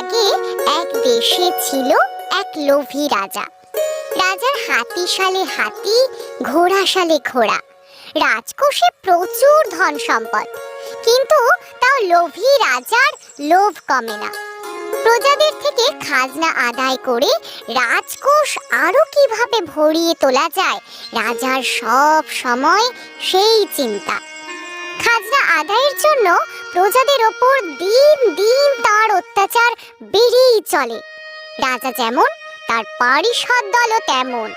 আগে এক দেশে ছিল এক লোভী রাজা। রাজার হাতি সালে হাতি, ঘোড়া সালে ঘোড়া। রাজকোষে প্রচুর ধন সম্পদ, কিন্তু তাও লোভী রাজার লোভ কমে না। প্রজাদের থেকে খাজনা আদায় করে রাজকোষ আরও কীভাবে ভরিয়ে তোলা যায়, রাজার সব সময় সেই চিন্তা। খাজনা আদায়ের জন্য প্রজাদের ওপর দিন দিন তার অত্যাচার বেড়েই চলে। রাজা যেমন, তার পারিষদ দলও তেমন।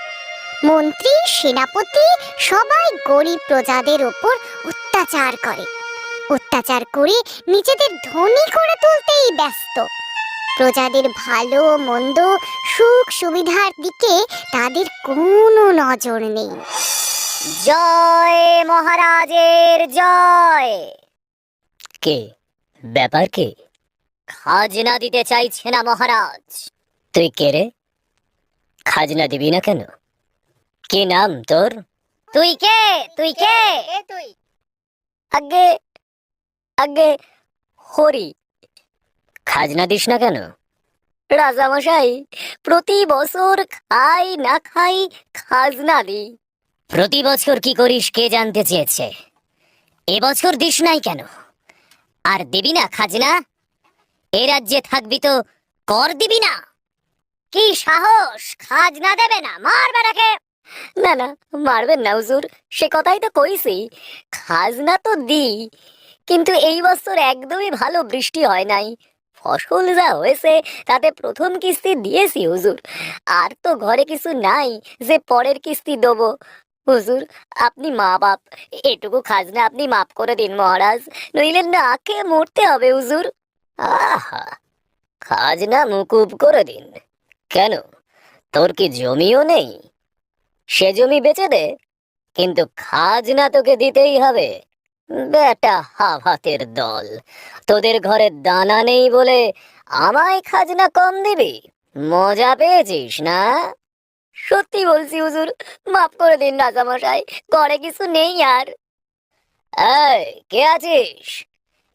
মন্ত্রী, সেনাপতি সবাই গরিব প্রজাদের ওপর অত্যাচার করে। অত্যাচার করে নিজেদের ধনী করে তুলতেই ব্যস্ত। প্রজাদের ভালো, মন্দ সুখ সুবিধার দিকে তাদের কোনো নজর নেই। জয় মহারাজের জয়। কে? ব্যাপার কে? খাজনা দিতে চাইছে না মহারাজ। তুই কে রে? খাজনা দিবি না কেন? কি নাম তোর? তুই কে? তুই কে? তুই আগে আগে হরি। খাজনা দিস না কেন? রাজামশাই প্রতি বছর খাই না খাই খাজনা দিই। প্রতি বছর কি করিস কে জানতে চেয়েছে? এবছর দিস নাই কেন? আর দিবি না, খাজনা? এ রাজ্যে থাকবি তো কর দিবি না? কি সাহস? খাজনা দেবে না মার বেড়াকে না না, মারবেন না, হুজুর। সে কথাই তো কইছি। খাজনা তো দিই, কিন্তু এই বছর একদমই ভালো বৃষ্টি হয় নাই। ফসল যা হয়েছে, তাতে প্রথম কিস্তি দিয়েছি, হুজুর। আর তো ঘরে কিছু নাই, যে পরের কিস্তি দেবো। হুজুর, আপনি মা বাপ, এটুকু খাজনা আপনি মাফ করে দিন মহারাজ, নইলে না খেয়ে মরতে হবে হুজুর। আহা, খাজনা মুকুব করে দিন। কেন? তোর কি জমিও নেই? সে জমি বেচে দে, কিন্তু খাজনা তোকে দিতেই হবে। বেটা হাভাতের দল, তোদের ঘরে দানা নেই বলে আমায় খাজনা কম দিবি? মজা পেয়েছিস না? সত্যি বলছি হুজুর, মাফ করে দিন রাজামশাই, ঘরে কিছু নেই আর। কে আছিস?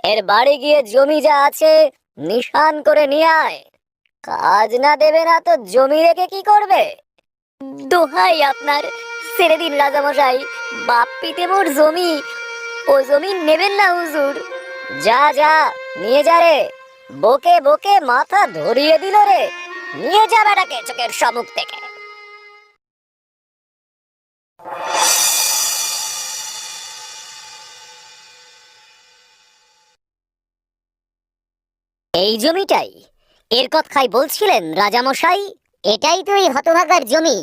এর বাড়ি গিয়ে জমি যা আছে নিশান করে নিয়ে আয়। কাজ না দেবে না তো জমি রেখে কি করবে? দোহাই আপনার, ছেড়ে দিন রাজামশাই, বাপ পিতে মোর জমি, ও জমি নেবেন না হুজুর। যা যা, নিয়ে যা রে। বকে বকে মাথা ধরিয়ে দিল রে। নিয়ে যা বেটাকে চোখের সম্মুখ থেকে। এই জমিটাই। এর কথাই বলছিলেন রাজামশাই এটাই তো এই হতভাগার জমি।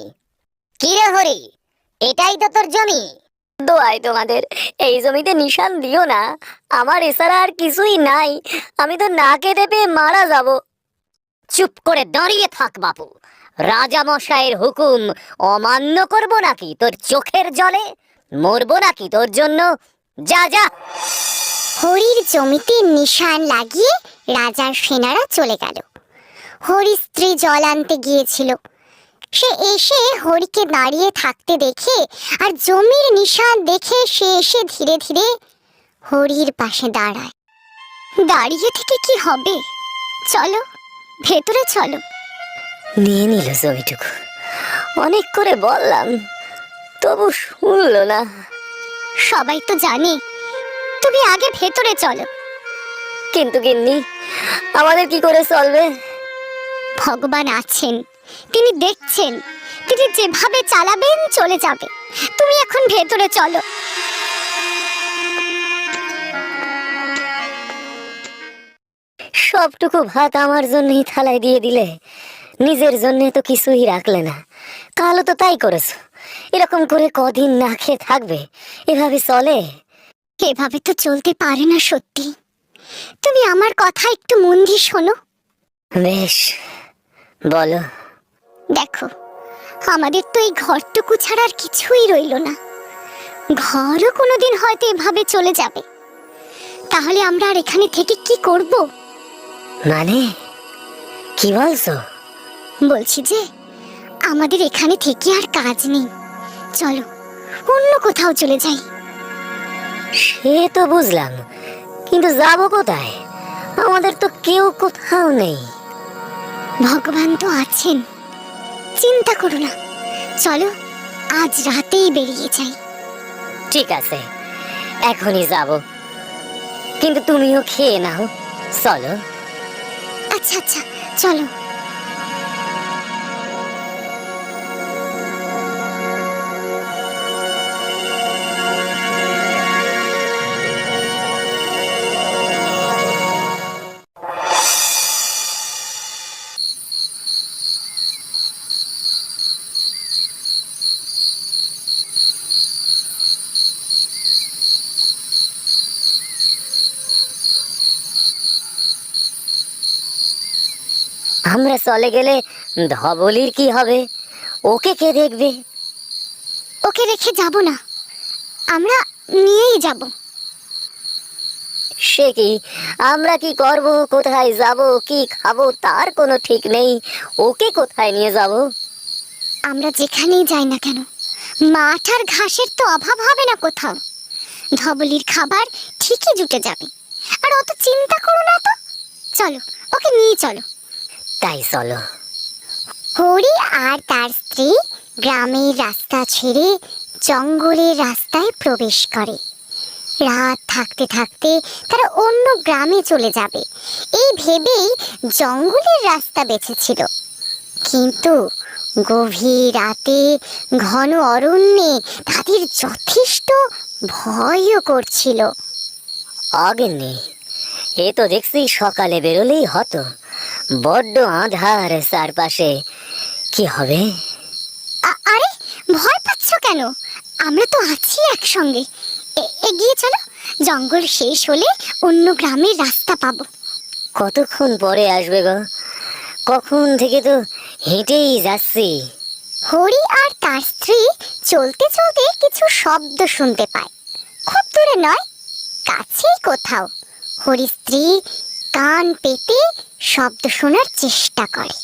কি রে হরি এটাই তো তোর জমি? দোয়াই তোমাদের এই জমিতে নিশান দিও না। আমার এছাড়া আর কিছুই নাই। আমি তো না কেটে পেয়ে মারা যাব। চুপ করে দাঁড়িয়ে থাক বাপু। রাজামশাইয়ের হুকুম অমান্য করব নাকি তোর চোখের জলে? মরবো নাকি তোর জন্য? যা যা। হরির জমিতে নিশান লাগিয়ে রাজার সেনারা চলে গেল। হরি স্ত্রী জল আনতে গিয়েছিল। সে এসে হরিকে দাঁড়িয়ে থাকতে দেখে আর জমির নিশান দেখে সে এসে ধীরে ধীরে হরির পাশে দাঁড়ায়। দাঁড়িয়ে থেকে কি হবে? চলো ভেতরে চলো। নিয়ে নিল জমিটুকু। অনেক করে বললাম তবু শুনলো না। সবাই তো জানে তুমি আগে ভেতরে চলো। কিন্তু গিন্নি আমাদের কি করে চলবে? ভগবান আছেন তিনি দেখছেন তিনি যেভাবে চালাবেন চলে যাবে। তুমি এখন ভেতরে চলো। সবটুকু ভাত আমার জন্যই থালায় দিয়ে দিলে নিজের জন্য তো কিছুই রাখলে না। কালও তো তাই করেছ। এরকম করে কদিন না খেয়ে থাকবে এভাবে চলে? এভাবে তো চলতে পারে না সত্যি। তুমি আমার কথা একটু মন দিয়ে শোনো। বেশ বলো। দেখো আমাদের তো এই ঘরটুকু ছাড়া আর কিছুই রইল না। ঘরও কোনোদিন হয়তো এভাবে চলে যাবে। তাহলে আমরা আর এখানে থেকে কি করব? মানে? কি বলছো? বলছি যে আমাদের এখানে থেকে আর কাজ নেই। চলো অন্য কোথাও চলে যাই। সে তো বুঝলাম কিন্তু যাব কোথায়? আমাদের তো কেউ কোথাও নেই। ভগবান তো আছেন। চিন্তা করো না। চলো আজ রাতেই বেরিয়ে যাই। ঠিক আছে এখনই যাব। কিন্তু তুমিও খেয়ে নাও। চলো। আচ্ছা আচ্ছা চলো। আমরা চলে গেলে ধবলির কি হবে? ওকে কে দেখবে? ওকে রেখে যাব না। আমরা নিয়েই যাব। সে কি? আমরা কি করব? কোথায় যাব? কি খাব? তার কোনো ঠিক নেই। ওকে কোথায় নিয়ে যাব? আমরা যেখানেই যাই না কেন মাঠ আর ঘাসের তো অভাব হবে না কোথাও। ধবলির খাবার ঠিকই জুটে যাবে। আর অত চিন্তা করো না তো। চলো ওকে নিয়ে চলো। তাই চলো। হরি আর তার স্ত্রী গ্রামের রাস্তা ছেড়ে জঙ্গলের রাস্তায় প্রবেশ করে। রাত থাকতে থাকতে তারা অন্য গ্রামে চলে যাবে। এই ভেবেই জঙ্গলের রাস্তা বেছেছিল কিন্তু গভীর রাতে ঘন অরণ্যে তাদের যথেষ্ট ভয়ও করছিল। অগিন্নি এ তো দেখছি সকালে বেরোলেই হতো। বড্ড আধার চারপাশে কি হবে? আরে ভয় পাচ্ছ কেন? আমরা তো আছি একসঙ্গে। এ- এগিয়ে চলো জঙ্গল শেষ হলে অন্য গ্রামের রাস্তা পাবো। কতক্ষণ পরে আসবে গো? কখন থেকে তো হেঁটেই যাচ্ছি। হরি আর তার স্ত্রী চলতে চলতে কিছু শব্দ শুনতে পায়। খুব দূরে নয় কাছেই কোথাও। হরি স্ত্রী কান পেতে শব্দ শোনার চেষ্টা করে।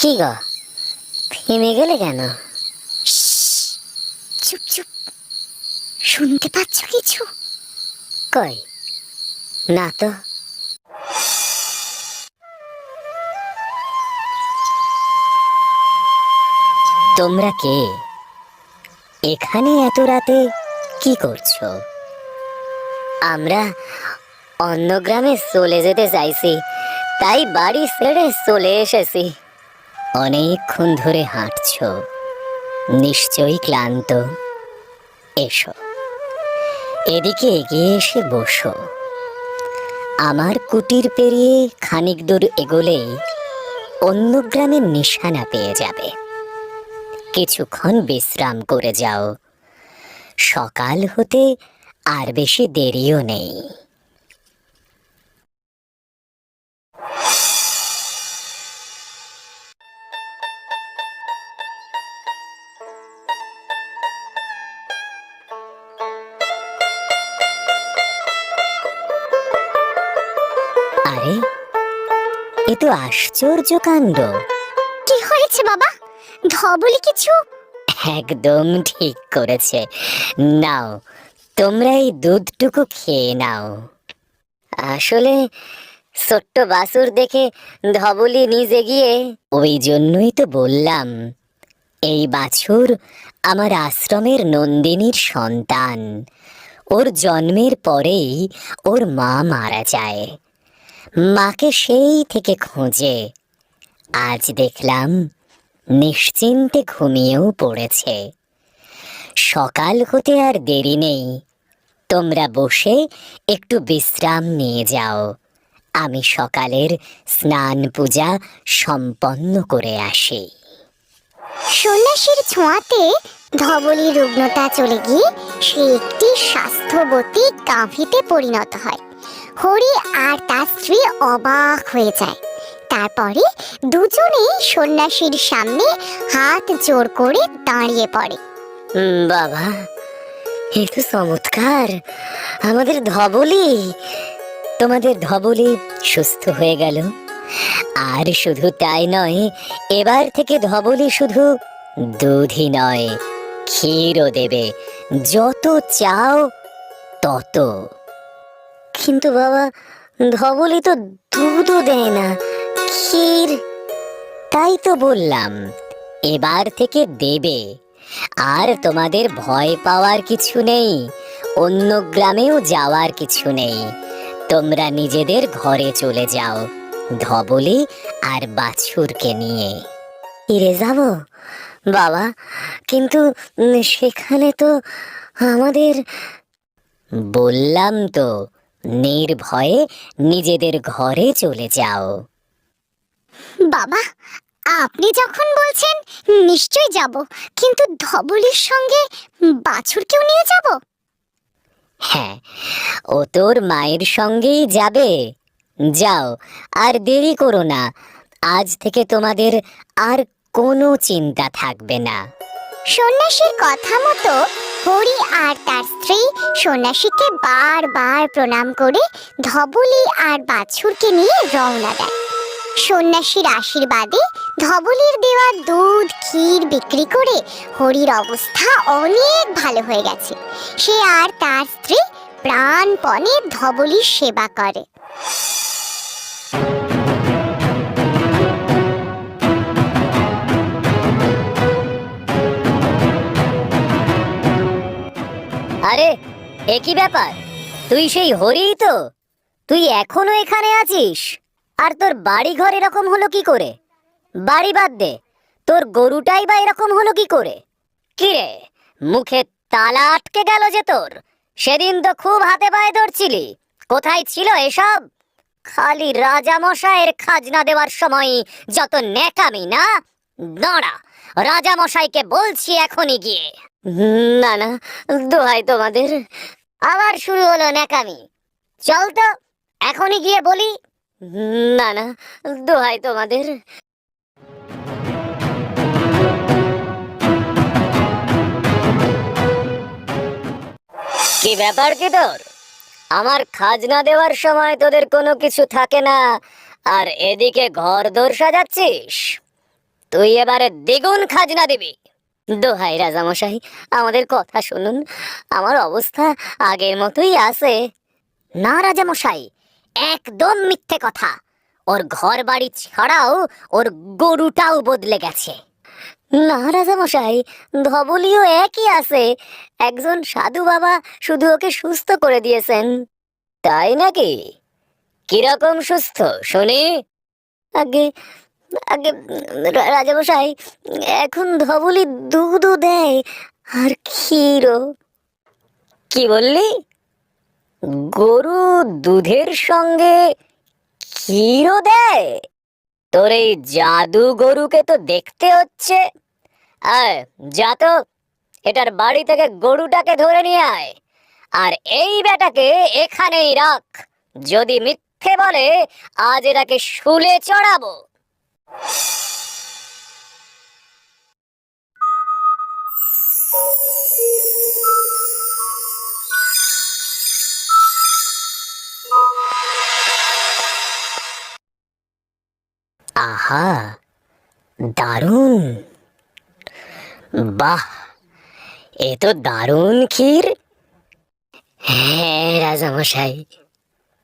কি গো? থেমে গেলে কেন? চুপ চুপ। শুনতে পাচ্ছ কিছু? কই? না তো। তোমরা কে? এখানে এত রাতে কি করছ? আমরা অন্য গ্রামে চলে যেতে চাইছি। তাই বাড়ি ছেড়ে চলে এসেছি। অনেকক্ষণ ধরে হাঁটছো। নিশ্চয়ই ক্লান্ত। এসো। এদিকে এগিয়ে এসে বসো। আমার কুটির পেরিয়ে খানিক দূর এগোলেই অন্য গ্রামের নিশানা পেয়ে যাবে। কিছুক্ষণ বিশ্রাম করে যাও। সকাল হতে আর বেশি দেরিও নেই। তো আশ্চর্য কাণ্ড। কি হয়েছে বাবা? ধবলি কিছু? একদম ঠিক করেছে। নাও তোমরা এই দুধটুকু খেয়ে নাও। আসলে ছোট্ট বাসুর দেখে ধবলি নিজে গিয়ে ওই জন্যই তো বললাম এই বাছুর আমার আশ্রমের নন্দিনীর সন্তান। ওর জন্মের পরেই ওর মা মারা যায়। মাকে সেই থেকে খোঁজে। আজ দেখলাম নিশ্চিন্তে ঘুমিয়েও পড়েছে। সকাল হতে আর দেরি নেই। তোমরা বসে একটু বিশ্রাম নিয়ে যাও। আমি সকালের স্নান পূজা সম্পন্ন করে আসি। সন্ন্যাসীর ছোঁয়াতে ধবলি রুগ্নতা চলে গিয়ে সে একটি স্বাস্থ্যবতী গাভীতে পরিণত হয়। হরি আর তার স্ত্রী অবাক হয়ে যায়। তারপরে দুজনেই সন্ন্যাসীর সামনে হাত জোর করে দাঁড়িয়ে পড়ে। বাবা, এ তো চমৎকার। আমাদের ধবলি, তোমাদের ধবলি সুস্থ হয়ে গেল। আর শুধু তাই নয়, এবার থেকে ধবলি শুধু দুধই নয়, ক্ষীরও দেবে। যত চাও তত। কিন্তু বাবা ধবলি তো দুধও দেয় না। ক্ষীর, তাই তো বললাম, এবার থেকে দেবে। আর তোমাদের ভয় পাওয়ার কিছু নেই, অন্য গ্রামেও যাওয়ার কিছু নেই। তোমরা নিজেদের ঘরে চলে যাও, ধবলি আর বাছুরকে নিয়ে। ইরে যাব? বাবা, কিন্তু সেখানে তো আমাদের বললাম তো নির্ভয়ে নিজেদের ঘরে চলে যাও। বাবা আপনি যখন বলছেন নিশ্চয় যাব কিন্তু ধবলির সঙ্গে বাছুরকেও নিয়ে যাব? হ্যাঁ ও তোর মায়ের সঙ্গেই যাবে। যাও আর দেরি করো না আজ থেকে তোমাদের আর কোনো চিন্তা থাকবে না। সন্ন্যাসীর কথা মতো হরি আর তার স্ত্রী সন্ন্যাসীকে বারবার প্রণাম করে ধবলি আর বাছুরকে নিয়ে রওনা দেয়। সন্ন্যাসীর আশীর্বাদে ধবলির দেওয়া দুধ, ক্ষীর বিক্রি করে হরির অবস্থা অনেক ভালো হয়ে গেছে। সে আর তার স্ত্রী প্রাণপণে ধবলির সেবা করে। একই ব্যাপার? তুই সেই হরিই তো? তুই এখনও এখানে আছিস? আর তোর বাড়ি ঘর এরকম হলো কি করে? বাড়ি বাদ দে, তোর গরুটাই বা এরকম হলো কি করে? কি রে, মুখে তালা আটকে গেল যে তোর? সেদিন তো খুব হাতে পায়ে ধরছিলি। কোথায় ছিল এসব? খালি রাজা মশাইয়ের খাজনা দেওয়ার সময় যত নেকামি না? দাঁড়া রাজা মশাইকে বলছি এখনই গিয়ে। না না, দোহাই তোমাদের। আবার শুরু হলো ন্যাকামি। চল তো, এখনই গিয়ে বলি। না না, দোহাই তোমাদের। কি ব্যাপার কি তোর আমার খাজনা দেওয়ার সময় তোদের কোনো কিছু থাকে না, আর এদিকে ঘর দোর সাজাচ্ছিস? তুই এবারে দ্বিগুণ খাজনা দিবি। দোহাই রাজামশাই, আমাদের কথা শুনুন। আমার অবস্থা আগের মতোই আছে। না রাজামশাই, একদম মিথ্যে কথা। ওর ঘর বাড়ি ছাড়াও ওর গরুটাও বদলে গেছে। না রাজামশাই, ধবলিও একই আছে। একজন সাধু বাবা শুধু ওকে সুস্থ করে দিয়েছেন। তাই নাকি? কীরকম সুস্থ, শুনি? আগে আগে রাজামশাই, এখন ধবলি দুধও দেয়, আর ক্ষীরও। কি বললি? গরু দুধের সঙ্গে ক্ষীরও দেয়? তোর এই জাদু গরুকে তো দেখতে হচ্ছে। আয়, যা তো, এটার বাড়ি থেকে গরুটাকে ধরে নিয়ে আয়। আর এই বেটাকে এখানেই রাখ। যদি মিথ্যে বলে, আজ এটাকে শুলে চড়াবো। আহা দারুণ। বাহ এ তো দারুণ ক্ষীর। হ্যাঁ রাজামশাই।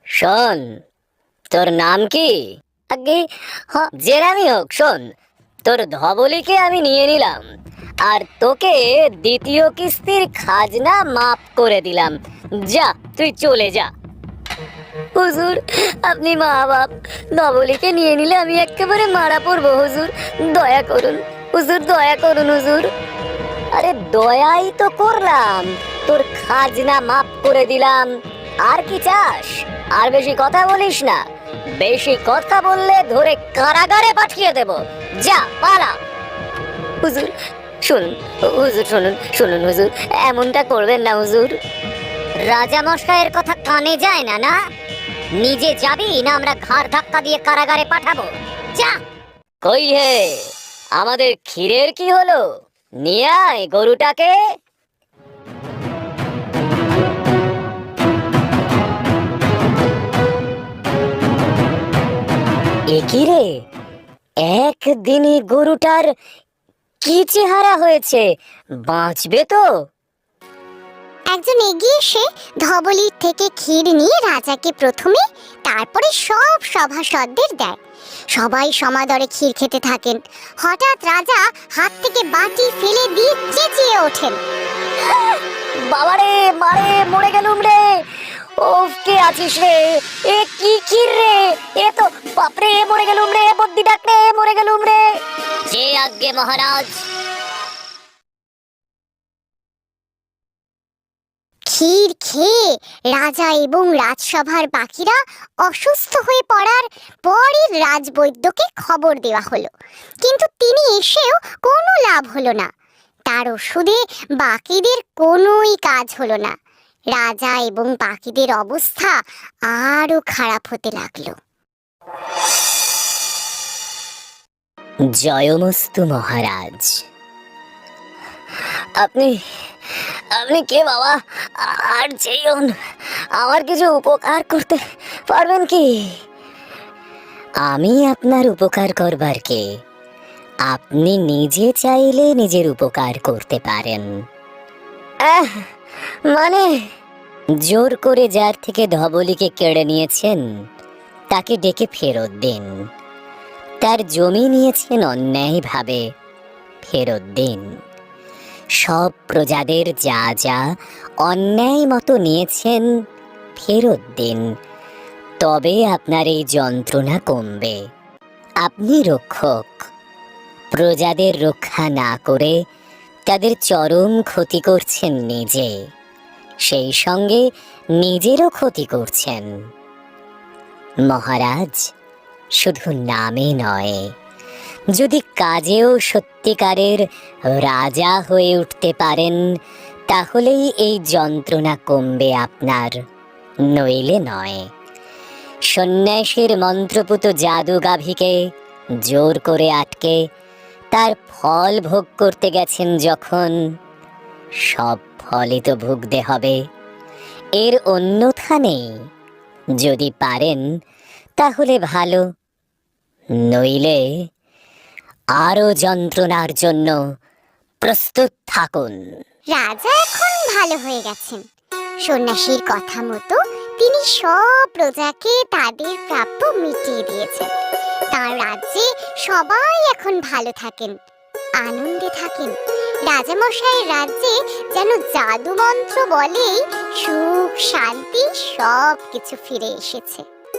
শোন তোর নাম কি? আগে জেরামি হোক, শোন। তোর ধবলিকে আমি নিয়ে নিলাম। আর তোকে দ্বিতীয় কিস্তির খাজনা মাফ করে দিলাম। যা, তুই চলে যা। হুজুর, আপনি মা বাপ ধবলিকে নিয়ে নিলে আমি একেবারে মারা পড়ব, হুজুর। দয়া করুন, হুজুর, দয়া করুন, হুজুর। আরে, দয়াই তো করলাম। তোর খাজনা মাফ করে দিলাম। আর কি চাস? আর বেশি কথা বলিস না। বেশি কথা বললে ধরে কারাগারে পাঠিয়ে দেব। যা, পালা। হুজুর, শুনুন হুজুর, শুনুন শুনুন, হুজুর, এমনটা করবেন না, হুজুর। রাজা মশাইয়ের কথা কানে যায় না না? নিজে যাবি না আমরা ঘাড় ধাক্কা দিয়ে কারাগারে পাঠাবো? যা। কই হে? আমাদের ক্ষীরের কি হলো? নিয়ে আয় গরুটাকে। একই রে? একদিনই গরুটার কি চেহারা হয়েছে? বাঁচবে তো? একজন এগিয়ে এসে ধবলির থেকে ক্ষীর নিয়ে রাজাকে প্রথমে তারপরে সব সভাসদদের দেয়। সবাই সমাদরে ক্ষীর খেতে থাকেন। হঠাৎ রাজা হাত থেকে বাটি ফেলে দিয়ে চেঁচিয়ে ওঠেন। বাবারে মারে মরে গেলুম রে! ওফ কে আছিস রে? এ কি ক্ষীর রে? এ তো বাপরে মরে গেলুম রে বদ্যি ডাকরে মরে গেলুম রে। যে আজ্ঞে মহারাজ। ক্ষীর খেয়ে রাজা এবং রাজসভার বাকিরা অসুস্থ হয়ে পড়ার পরই রাজবৈদ্যকে খবর দেওয়া হলো। কিন্তু তিনি এসেও কোনো লাভ হলো না। তার ওষুধে বাকিদের কোনোই কাজ হলো না। রাজা এবং বাকিদের অবস্থা আরও খারাপ হতে লাগল। জয়মস্তু মহারাজ। আপনি আপনি কে বাবা? আর যেইন আমার কিছু উপকার করতে পারবেন কি? আমি আপনার উপকার করবার কে? আপনি নিজে চাইলে নিজের উপকার করতে পারেন। আহ, মানে? জোর করে যার থেকে ধবলিকে কেড়ে নিয়েছেন, তাকে ডেকে ফেরত দিন। তার জমি নিয়েছেন অন্যায়ভাবে, ফেরত দিন। সব প্রজাদের যা যা অন্যায় মতো নিয়েছেন, ফেরত দিন। তবে আপনার এই যন্ত্রণা কমবে। আপনি রক্ষক। প্রজাদের রক্ষা না করে তাদের চরম ক্ষতি করছেন নিজে। সেই সঙ্গে নিজেরও ক্ষতি করছেন। মহারাজ, শুধু নামে নয়, যদি কাজেও সত্যিকারের রাজা হয়ে উঠতে পারেন, তাহলেই এই যন্ত্রণা কমবে আপনার। নইলে নয়। সন্ন্যাসীর মন্ত্রপুত জাদু গাভীকে জোর করে আটকে তার ফল ভোগ করতে গেছেন যখন, সব ফলই তো ভুগতে হবে। এর অন্যথা নেই। যদি পারেন, তাহলে ভালো। নইলে আরও যন্ত্রণার জন্য প্রস্তুত থাকুন। রাজা এখন ভালো হয়ে গেছেন। সন্ন্যাসীর কথা মতো তিনি সব প্রজাকে তাদের প্রাপ্য মিটিয়ে দিয়েছেন। তার রাজ্যে সবাই এখন ভালো থাকেন, আনন্দে থাকেন। রাজামশাইয়ের রাজ্যে যেন জাদু মন্ত্র বলেই সুখ, শান্তি সব কিছু ফিরে এসেছে।